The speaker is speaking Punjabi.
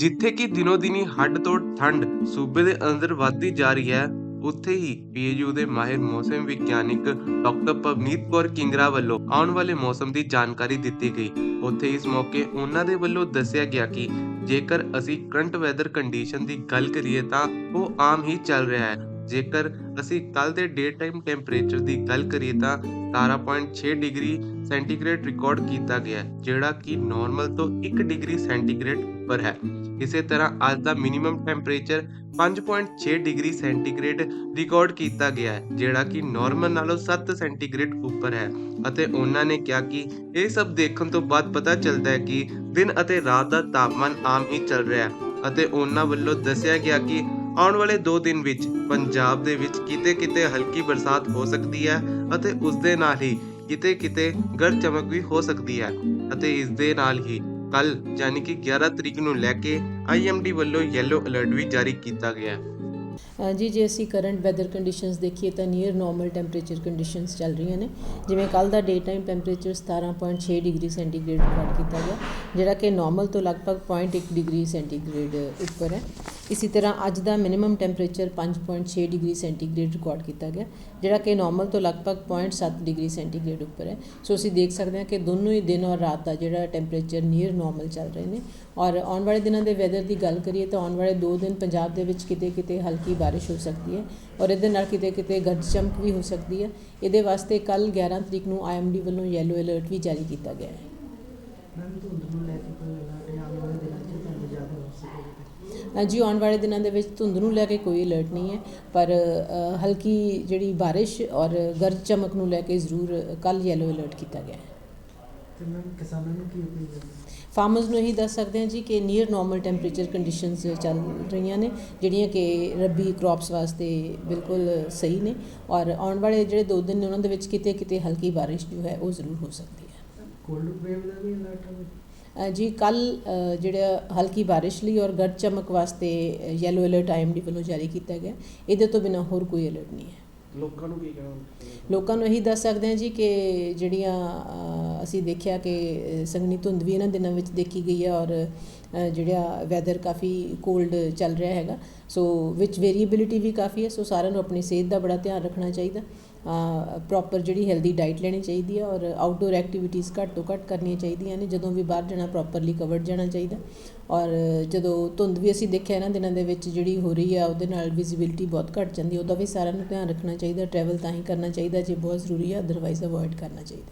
ਜਿੱਥੇ ਕਿ ਦਿਨੋ ਦਿਨੀ ਹੱਡ ਤੋਂ ਠੰਡ ਸੂਬੇ ਦੇ ਅੰਦਰ ਵੱਧਦੀ ਜਾ ਰਹੀ ਹੈ, ਉੱਥੇ ਹੀ ਪੀਏਯੂ ਦੇ ਮਾਹਿਰ ਮੌਸਮ ਵਿਗਿਆਨਿਕ ਡਾਕਟਰ ਪਵਨੀਤ ਕੌਰ ਕਿੰਗਰਾ ਵੱਲੋਂ ਆਉਣ ਵਾਲੇ ਮੌਸਮ ਦੀ ਜਾਣਕਾਰੀ ਦਿੱਤੀ ਗਈ। ਉੱਥੇ ਇਸ ਮੌਕੇ ਉਹਨਾਂ ਦੇ ਵੱਲੋਂ ਦੱਸਿਆ ਗਿਆ ਕਿ ਜੇਕਰ ਅਸੀਂ ਕਰੰਟ ਵੈਦਰ ਕੰਡੀਸ਼ਨ ਦੀ ਗੱਲ ਕਰੀਏ ਤਾਂ ਉਹ ਆਮ ਹੀ ਚੱਲ ਰਿਹਾ ਹੈ। ਜੇਕਰ ਅਸੀਂ ਕੱਲ ਦੇ ਡੇ ਟਾਈਮ ਟੈਂਪਰੇਚਰ ਦੀ ਗੱਲ ਕਰੀਏ ਤਾਂ 17.6 ਡਿਗਰੀ ਸੈਂਟੀਗ੍ਰੇਡ ਰਿਕਾਰਡ ਕੀਤਾ ਗਿਆ ਜਿਹੜਾ ਕਿ ਨਾਰਮਲ ਤੋਂ 1 ਡਿਗਰੀ ਸੈਂਟੀਗ੍ਰੇਡ ਉੱਪਰ ਹੈ। ਇਸੇ ਤਰ੍ਹਾਂ ਅੱਜ ਦਾ minimum temperature 5.6 degree centigrade record ਕੀਤਾ ਗਿਆ ਹੈ, ਜਿਹੜਾ ਕਿ ਨਾਰਮਲ ਨਾਲੋਂ 7 ਸੈਂਟੀਗ੍ਰੇਡ ਉੱਪਰ ਹੈ। ਅਤੇ ਉਹਨਾਂ ਨੇ ਕਿਹਾ ਕਿ ਇਹ ਸਭ ਦੇਖਣ ਤੋਂ ਬਾਅਦ ਪਤਾ ਚੱਲਦਾ ਹੈ ਕਿ ਦਿਨ ਅਤੇ ਰਾਤ ਦਾ ਤਾਪਮਾਨ ਆਮ ਹੀ ਚੱਲ ਰਿਹਾ ਹੈ। ਅਤੇ ਉਹਨਾਂ ਵੱਲੋਂ ਦੱਸਿਆ ਗਿਆ ਕਿ ਆਉਣ ਵਾਲੇ 2 ਦਿਨ ਵਿੱਚ ਪੰਜਾਬ ਦੇ ਵਿੱਚ ਕਿਤੇ-ਕਿਤੇ ਹਲਕੀ ਬਰਸਾਤ ਹੋ ਸਕਦੀ ਹੈ ਅਤੇ ਉਸ ਦੇ ਨਾਲ ਹੀ ਕਿਤੇ-ਕਿਤੇ ਗਰਜ ਚਮਕ ਵੀ ਹੋ ਸਕਦੀ ਹੈ ਅਤੇ ਇਸ ਦੇ ਨਾਲ ਹੀ ਕੱਲ ਯਾਨੀ ਕਿ 11 ਤਰੀਕ ਨੂੰ ਲੈ ਕੇ ਆਈਐਮਡੀ ਵੱਲੋਂ ਯੈਲੋ ਅਲਰਟ ਵੀ ਜਾਰੀ ਕੀਤਾ ਗਿਆ ਹੈ। ਜੀ, ਜੇ ਅਸੀਂ ਕਰੰਟ ਵੈਦਰ ਕੰਡੀਸ਼ਨਸ ਦੇਖੀਏ ਤਾਂ ਨੀਅਰ ਨਾਰਮਲ ਟੈਂਪਰੇਚਰ ਕੰਡੀਸ਼ਨਸ ਚੱਲ ਰਹੀਆਂ ਨੇ। ਜਿਵੇਂ ਕੱਲ ਦਾ day time temperature 17.6 degree centigrade record ਕੀਤਾ ਗਿਆ, ਜਿਹੜਾ ਕਿ ਨਾਰਮਲ ਤੋਂ ਲਗਭਗ 0.1 ਡਿਗਰੀ ਸੈਂਟੀਗ੍ਰੇਡ ਉੱਪਰ ਹੈ। ਇਸੇ ਤਰ੍ਹਾਂ ਅੱਜ ਦਾ minimum temperature 5.6 degree centigrade record ਕੀਤਾ ਗਿਆ, ਜਿਹੜਾ ਕਿ ਨਾਰਮਲ ਤੋਂ ਲਗਭਗ 0.7 ਡਿਗਰੀ ਸੈਂਟੀਗ੍ਰੇਡ ਉੱਪਰ ਹੈ। ਸੋ ਅਸੀਂ ਦੇਖ ਸਕਦੇ ਹਾਂ ਕਿ ਦੋਨੋਂ ਹੀ ਦਿਨ ਔਰ ਰਾਤ ਦਾ ਜਿਹੜਾ ਟੈਂਪਰੇਚਰ ਨੀਅਰ ਨਾਰਮਲ ਚੱਲ ਰਹੇ ਨੇ। ਔਰ ਆਉਣ ਵਾਲੇ ਦਿਨਾਂ ਦੇ ਵੈਦਰ ਦੀ ਗੱਲ ਕਰੀਏ ਤਾਂ ਆਉਣ ਵਾਲੇ 2 ਦਿਨ ਪੰਜਾਬ ਦੇ ਵਿੱਚ ਕਿਤੇ ਕਿਤੇ ਹਲਕੀ ਬਾਰਿਸ਼ ਹੋ ਸਕਦੀ ਹੈ ਔਰ ਇਹਦੇ ਨਾਲ ਕਿਤੇ ਕਿਤੇ ਗਰਜ ਚਮਕ ਵੀ ਹੋ ਸਕਦੀ ਹੈ। ਇਹਦੇ ਵਾਸਤੇ ਕੱਲ 11 ਤਰੀਕ ਨੂੰ ਆਈਐਮਡੀ ਵੱਲੋਂ ਯੈਲੋ ਅਲਰਟ ਵੀ ਜਾਰੀ ਕੀਤਾ ਗਿਆ ਹੈ। ਜਾਂ ਆਉਣ ਵਾਲੇ ਦਿਨਾਂ ਦੇ ਵਿੱਚ ਧੁੰਦ ਨੂੰ ਲੈ ਕੇ ਕੋਈ ਅਲਰਟ ਨਹੀਂ ਹੈ ਪਰ ਹਲਕੀ ਜਿਹੜੀ ਬਾਰਿਸ਼ ਔਰ ਗਰਜ ਚਮਕ ਨੂੰ ਲੈ ਕੇ ਜ਼ਰੂਰ ਕੱਲ ਯੈਲੋ ਅਲਰਟ ਕੀਤਾ ਗਿਆ ਹੈ। ਤੇ ਕਿਸਾਨਾਂ ਨੂੰ ਕੀ ਅਪੀਲ ਕਰਨੀ? ਫਾਰਮਰਸ ਨੂੰ ਇਹੀ ਦੱਸ ਸਕਦੇ ਹਾਂ ਜੀ ਕਿ ਨੀਅਰ ਨਾਰਮਲ ਟੈਂਪਰੇਚਰ ਕੰਡੀਸ਼ਨਸ ਚੱਲ ਰਹੀਆਂ ਨੇ ਜਿਹੜੀਆਂ ਕਿ ਰੱਬੀ ਕ੍ਰੌਪਸ ਵਾਸਤੇ ਬਿਲਕੁਲ ਸਹੀ ਨੇ ਔਰ ਆਉਣ ਵਾਲੇ ਜਿਹੜੇ ਦੋ ਦਿਨ ਨੇ ਉਹਨਾਂ ਦੇ ਵਿੱਚ ਕਿਤੇ ਕਿਤੇ ਹਲਕੀ ਬਾਰਿਸ਼ ਜੋ ਹੈ ਉਹ ਜ਼ਰੂਰ ਹੋ ਸਕਦੀ ਹੈ। ਕੋਲਡ ਵੇਵ ਦਾ ਵੀ ਅਲਰਟ ਹੈ। ਅ, ਜੀ ਕੱਲ ਜਿਹੜਾ ਹਲਕੀ ਬਾਰਿਸ਼ ਲਈ ਔਰ ਗਰਜ ਚਮਕ ਵਾਸਤੇ ਯੈਲੋ ਅਲਰਟ ਆਈਐਮਡੀ ਵੱਲੋਂ ਜਾਰੀ ਕੀਤਾ ਗਿਆ। ਇਹਦੇ ਤੋਂ ਬਿਨਾ ਹੋਰ ਕੋਈ ਅਲਰਟ ਨਹੀਂ ਹੈ। ਲੋਕਾਂ ਨੂੰ ਕੀ ਕਹਿਣਾ? ਲੋਕਾਂ ਨੂੰ ਇਹੀ ਦੱਸ ਸਕਦੇ ਹਾਂ ਜੀ ਕਿ ਜਿਹੜੀਆਂ ਅਸੀਂ ਦੇਖਿਆ ਕਿ ਸੰਘਣੀ ਧੁੰਦ ਵੀ ਇਹਨਾਂ ਦਿਨਾਂ ਵਿੱਚ ਦੇਖੀ ਗਈ ਹੈ ਔਰ ਜਿਹੜਾ ਵੈਦਰ ਕਾਫੀ ਕੋਲਡ ਚੱਲ ਰਿਹਾ ਹੈਗਾ। ਸੋ ਵਿੱਚ ਵੇਰੀਏਬਿਲਿਟੀ ਵੀ ਕਾਫੀ ਹੈ ਸੋ ਸਾਰਿਆਂ ਨੂੰ ਆਪਣੀ ਸਿਹਤ ਦਾ ਬੜਾ ਧਿਆਨ ਰੱਖਣਾ ਚਾਹੀਦਾ। ਪ੍ਰੋਪਰ ਜਿਹੜੀ ਹੈਲਦੀ ਡਾਈਟ ਲੈਣੀ ਚਾਹੀਦੀ ਹੈ ਔਰ ਆਊਟਡੋਰ ਐਕਟੀਵਿਟੀਜ਼ ਘੱਟ ਤੋਂ ਘੱਟ ਕਰਨੀਆਂ ਚਾਹੀਦੀਆਂ ਨੇ, ਜਦੋਂ ਵੀ ਬਾਹਰ ਜਾਣਾ ਪ੍ਰੋਪਰਲੀ ਕਵਰਡ ਜਾਣਾ ਚਾਹੀਦਾ। ਔਰ ਜਦੋਂ ਧੁੰਦ ਵੀ ਅਸੀਂ ਦੇਖਿਆ ਇਹਨਾਂ ਦਿਨਾਂ ਦੇ ਵਿੱਚ ਜਿਹੜੀ ਹੋ ਰਹੀ ਆ ਉਹਦੇ ਨਾਲ ਵਿਜ਼ਿਬਿਲਿਟੀ ਬਹੁਤ ਘੱਟ ਜਾਂਦੀ ਉਹਦਾ ਵੀ ਸਾਰਿਆਂ ਨੂੰ ਧਿਆਨ ਰੱਖਣਾ ਚਾਹੀਦਾ ਟਰੈਵਲ ਤਾਂ ਹੀ ਕਰਨਾ ਚਾਹੀਦਾ, ਜੇ ਬਹੁਤ ਜ਼ਰੂਰੀ ਹੈ ਅਦਰਵਾਈਜ਼ ਅਵੋਇਡ ਕਰਨਾ ਚਾਹੀਦਾ।